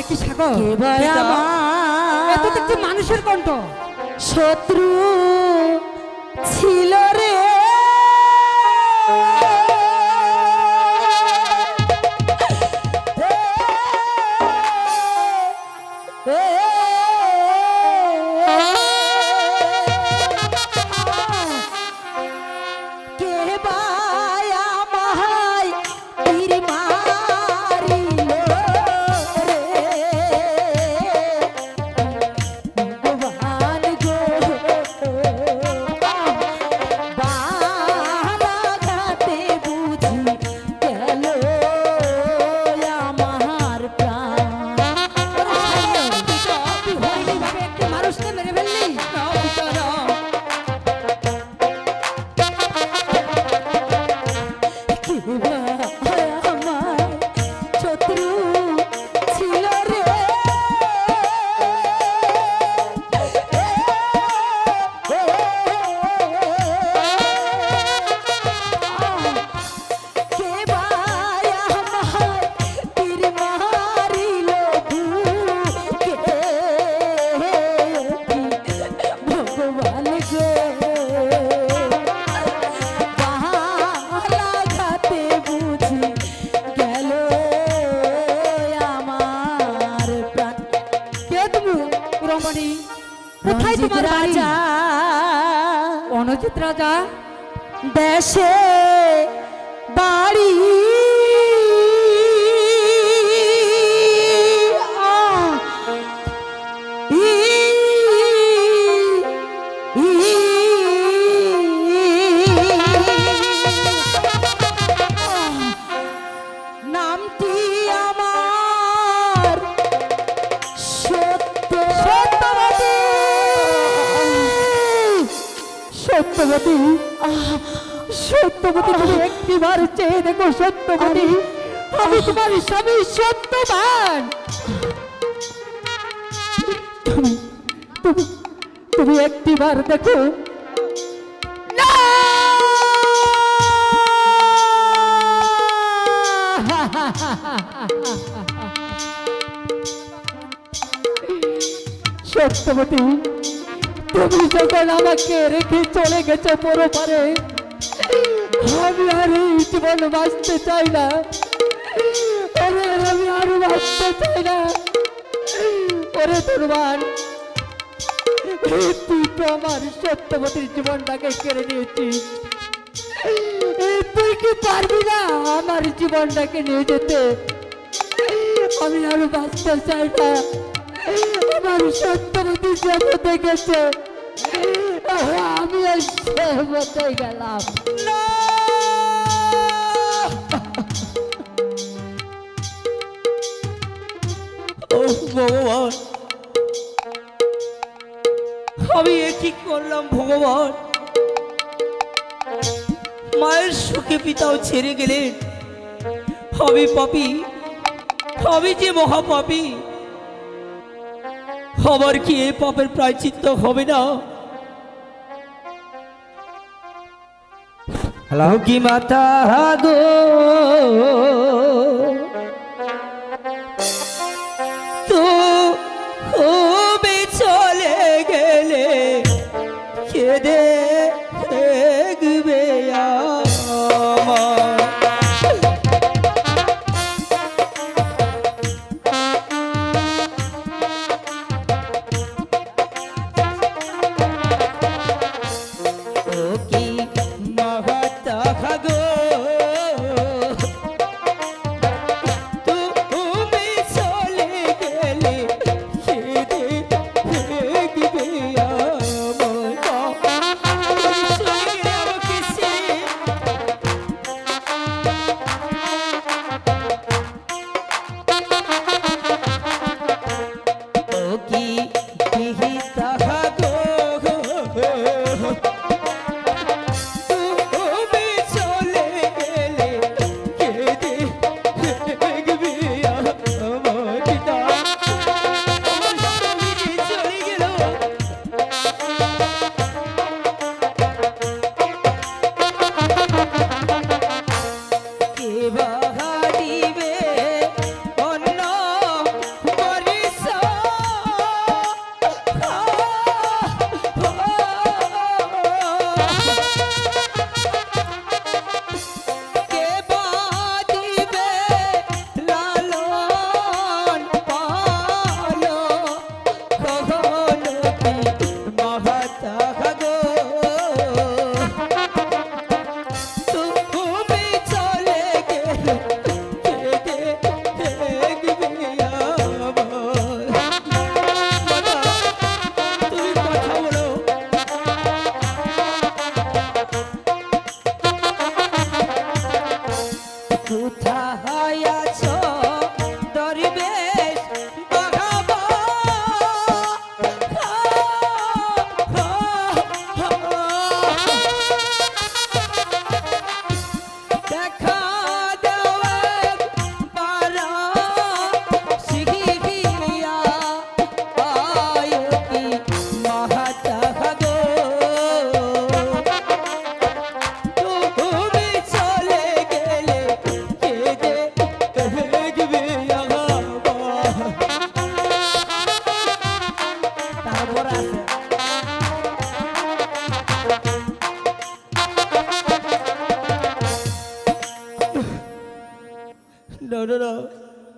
একটি সাগর? কে ভাই পিতা, আমার এ তো দেখছি মানুষের কণ্ঠ শত্রু ছিল রে রাজা দেশে বাড়ি সত্যবতী। আহ, সত্যবতী তুমি একটিবার চেয়ে দেখো সত্যবতী। আমি তোমার স্বামী সত্যবান। তুমি তুমি তুমি একটিবার দেখো। না! সত্যবতী। তুমি যখন আমাকে রেখে চলে গেছো পরো পারে, আমি আর এই জীবন বাঁচতে চাই না। আরে, আমি আর বাঁচতে চাই না। ওরে দুর্বান তুই তো আমার সত্যবতীর জীবনটাকে কেড়ে নিয়েছিস। তুই কি পারবি না আমার জীবনটাকে নিয়ে যেতে? আমি আর বাঁচতে চাই না। আমার সত্যবতী যত দেখেছে আমি আর সে গেলাম। ভগবান। আমি এ কি করলাম, ভগবান? মায়ের সুখে পিতাও ছেড়ে গেলেন। আমি পাপি। আমি যে মহাপাপি আমার কি এই পাপের প্রায়চিত্ত হবে না? কি মাতা গো। তো হবে চলে গেলে কেঁদে দেখবে আমার কোথায় আছো।